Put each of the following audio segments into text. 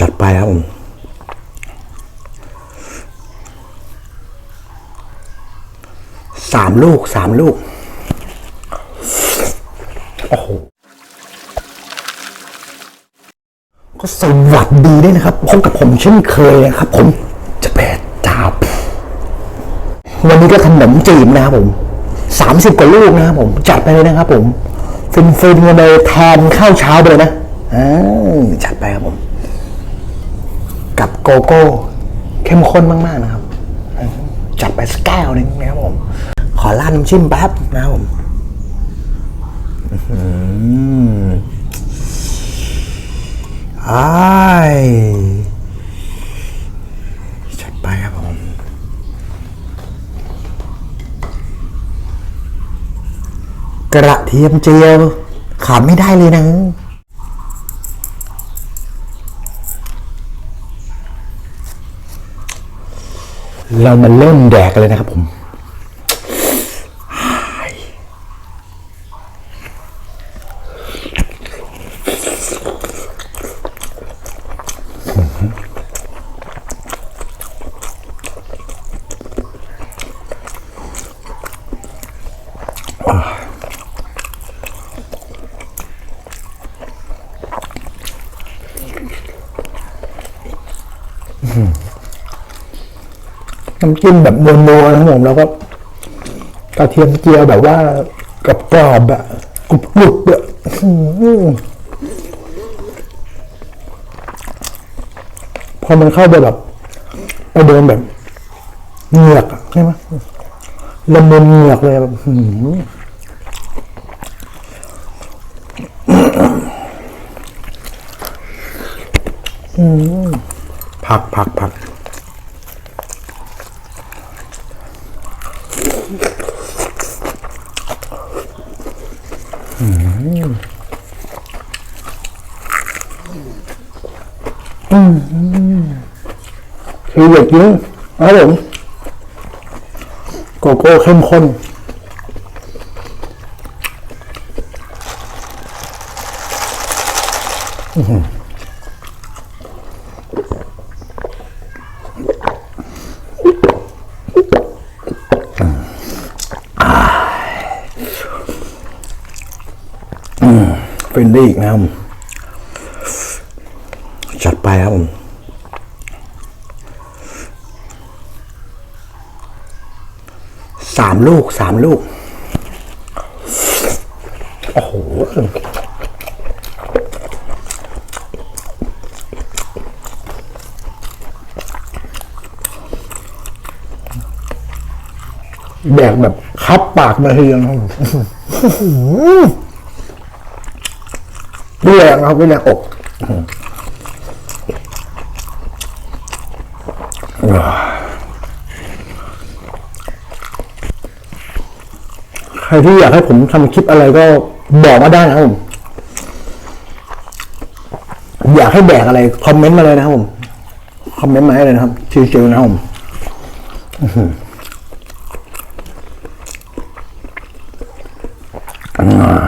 จัดไปครับผมสามลูกสามลูก โอ้โห ก็สวัสดีด้วยนะครับพบกับผมเช่นเคยนะครับ ผมจะแปดจาบวันนี้ก็ขนมจีบนะครับผมสามสิบกว่าลูกนะครับผมจัดไปเลยนะครับผมฟินๆกันเลยแทนข้าวเช้าไปเลยนะอ่าจัดไปครับผม โกโก้เข้มข้นมากๆนะครับ จัดไปสักแก้วหนึงนะครับผม ขอราดน้ำจิ้มแป๊บนะครับผมอื้มอ้ายจัดไปครับผม กระเทียมเจียวขาดไม่ได้เลยนะ เรามาเริ่มแดกกันเลยนะครับผม น้ำจิ้มแบบนัวๆนะครับผมแล้วก็กระเทียมเจียวแบบว่ากรอบๆอะกรุบๆอะอื้อหือพอมันเข้าไปแบบไปโดนแบบเหงือกใช่ไหมละมุนเหงือกเลยแบบอื้อหืออืมผักผัก คืออย่างนี้นะครับผมโกโก้เข้มข้นอืมเป็นได้อีกนะครับจัดไปครับผม สาม ลูกสามลูก โอ้โหแดกแบบคับปากมาเดียวนะครับไม่แรงครับไม่แรงอก ใครที่อยากให้ผมทำคลิปอะไรก็บอกมาได้นะครับผม อยากให้แบกอะไร คอมเมนต์มาเลยนะครับผม คอมเมนต์มาให้เลยนะครับชิวๆนะครับผมอื้อหืออ่า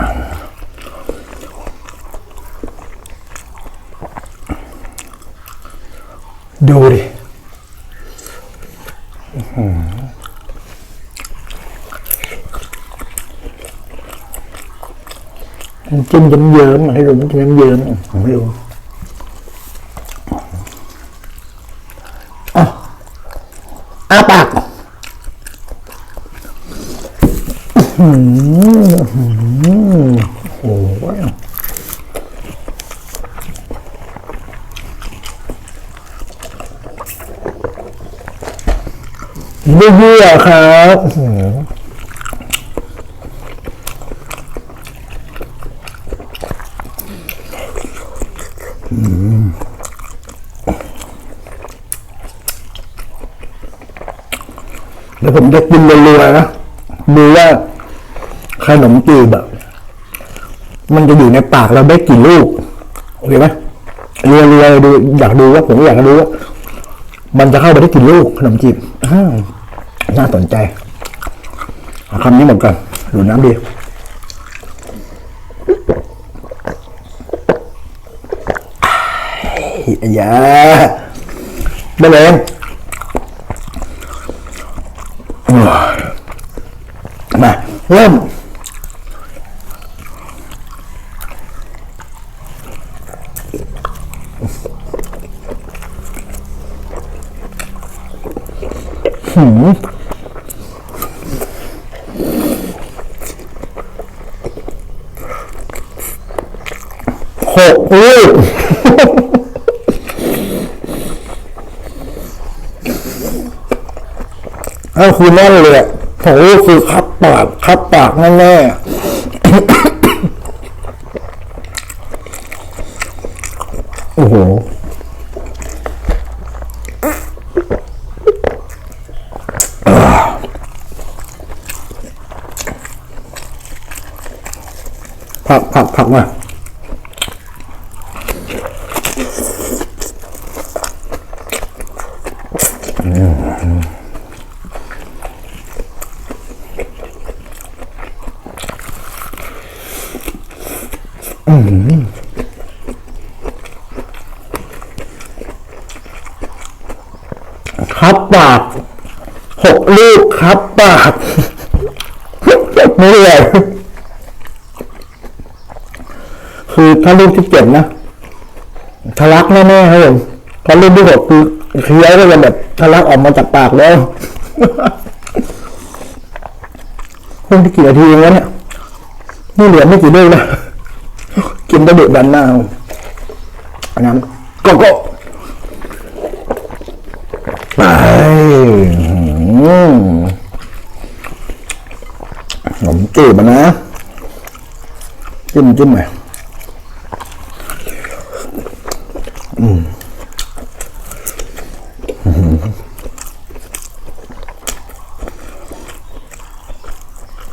ดู ดิน้ำจิ้มเยิ้มๆให้ดูน้ำจิ้มเยิ้มๆผมไม่รู้อ้าปากโอ้โหไม่เยื่อครับ อื้วผมจะกินเรัวๆนะดูว่าขนมจีบอะมันจะอยู่ในปากเราได้กี่ลูกโอเคไหมเรัวๆดูอยากดูว่าผมอยากรู้ว่ามันจะเข้าไปได้กี่ลูกขนมจีบน่าสนใจคำนี้เหมดก่อนดูน้ำดี ยาได้เลยมาเริ่ม หกลูก เอาคือแน่นเลยอะหกลูกคือคับปากคับปากแน่ๆโอ้โหผักผักผักมา ปากหกลูกครับปากไม่เลยคือถ้าลูกที่เจ็ดนะทะลักแน่ๆครับผมถ้าลูกที่หกคือเคี้ยวก็จะแบบทะลักออกมาจากปากแล้วเพิ่งที่กี่นาทีเองวะเนี่ยนี่เหลือไม่กี่ลูกนะกินได้เด็ดดันหน้าอาอันนั้นก็ก็ไปอืม ขนมจีบอะนะ จิ้มจิ้มหน่อย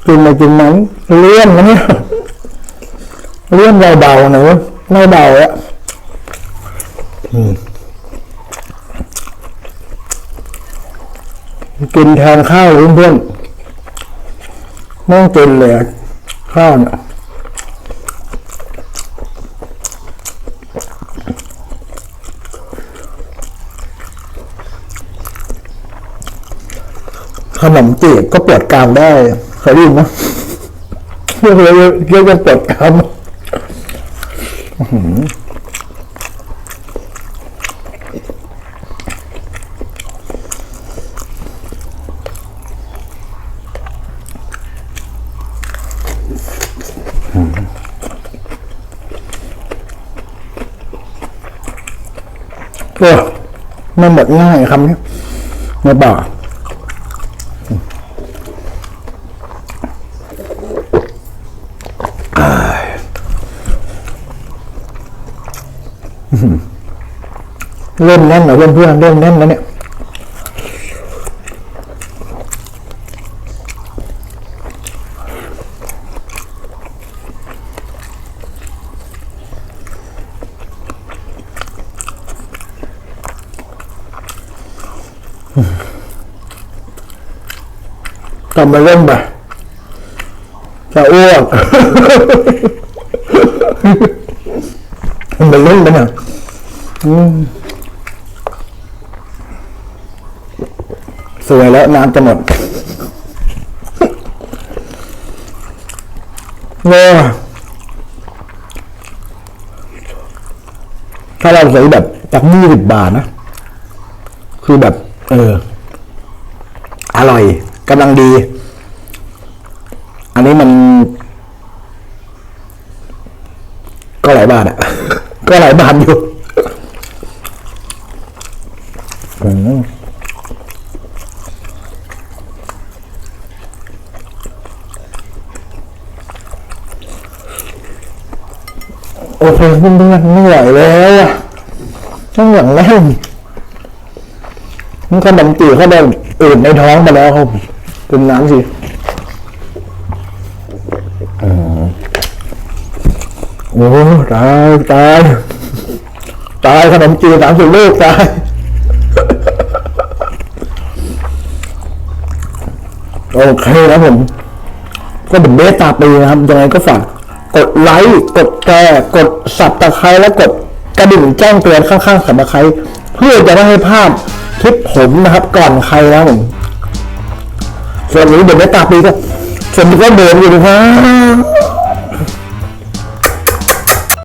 กินไปกินมันเลี่ยนนะเนี่ยเลี่ยนเบาๆนะเว้ยไม่เบาอะอืมกินแทนข้าวเลยเพื่อนๆ ไม่ต้องกินเลยข้าวเนี่ยขนมจีบก็ปวดกรามได้เคยได้ยินไหมเรียกเรียกเรียกว่าปวดกราม อื้ออโอ้ไม่หมดง่ายคำนี้มาบอกเริ่มแน่นเหรอเพื่อนเริ่มแน่นแล้วเนี่ย กลับมาเริ่มไปจะอ้วกมันเล่นไปเนี่ยสวยแล้วน้ำจะหมดเน่ถ้าเราซื้อแบบจากยี่สิบบาทนะ คือแบบ เออ อร่อยกำลังดี อันนี้มัน ก็หลายบาทอะ ก็หลายบาทอยู่อืมโอเคเพื่อนๆไม่ไหวแล้วอะต้องอย่างแรกมันขนมจีบเขาได้อื่นในท้องไปแล้วครับกินน้ำสิอืม โอ้ตายตายตายขนมจีบสามสิบลูกตายโอเคนะผม ก็เป็นเบสตาปีนะครับยังไงก็ฝากกดไลค์กดแชร์กดสับตะไคร้และกดกระดิ่งแจ้งเตือนข้างๆสัมภาระเพื่อจะไม่ให้พลาดคลิปผมนะครับ ก่อนใครนะผมส่วนนี้เดี๋ยวไม่ตาปีก็ส่วนนี้ก็เดินอยู่นะครับ